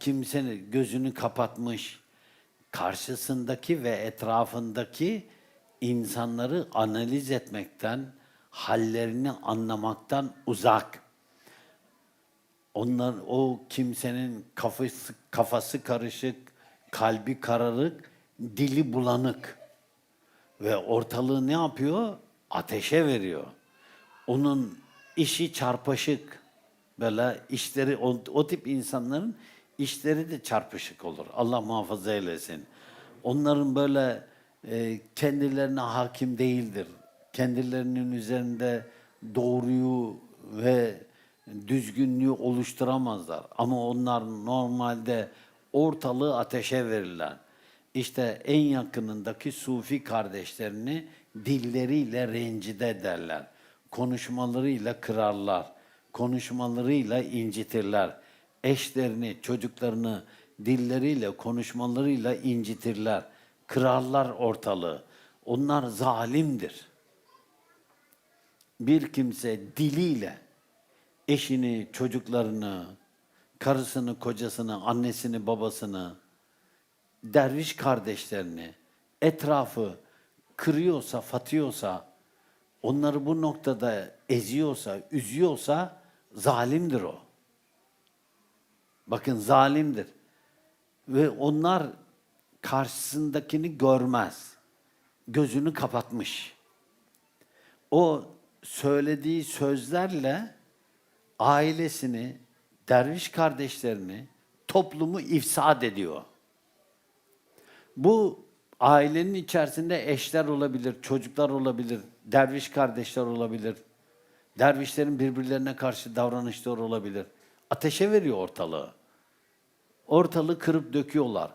kimsenin gözünü kapatmış, karşısındaki ve etrafındaki insanları analiz etmekten, hallerini anlamaktan uzak. Onlar o kimsenin kafası kafası karışık, kalbi kararık, dili bulanık ve ortalığı ne yapıyor? Ateşe veriyor. Onun işi çarpışık. Böyle işleri o, o tip insanların işleri de çarpışık olur. Allah muhafaza eylesin. Onların böyle e, kendilerine hakim değildir. Kendilerinin üzerinde doğruyu ve düzgünlüğü oluşturamazlar. Ama onlar normalde ortalığı ateşe verirler. İşte en yakınındaki sufi kardeşlerini dilleriyle rencide ederler. Konuşmalarıyla kırarlar. Konuşmalarıyla incitirler. Eşlerini, çocuklarını dilleriyle, konuşmalarıyla incitirler. Kırarlar ortalığı. Onlar zalimdir. Bir kimse diliyle eşini, çocuklarını, karısını, kocasını, annesini, babasını, derviş kardeşlerini, etrafı kırıyorsa, fatıyorsa, onları bu noktada eziyorsa, üzüyorsa zalimdir o. Bakın zalimdir. Ve onlar karşısındakini görmez. Gözünü kapatmış. O söylediği sözlerle ailesini, derviş kardeşlerini, toplumu ifsad ediyor. Bu ailenin içerisinde eşler olabilir, çocuklar olabilir, derviş kardeşler olabilir. Dervişlerin birbirlerine karşı davranışları olabilir. Ateşe veriyor ortalığı. Ortalığı kırıp döküyorlar.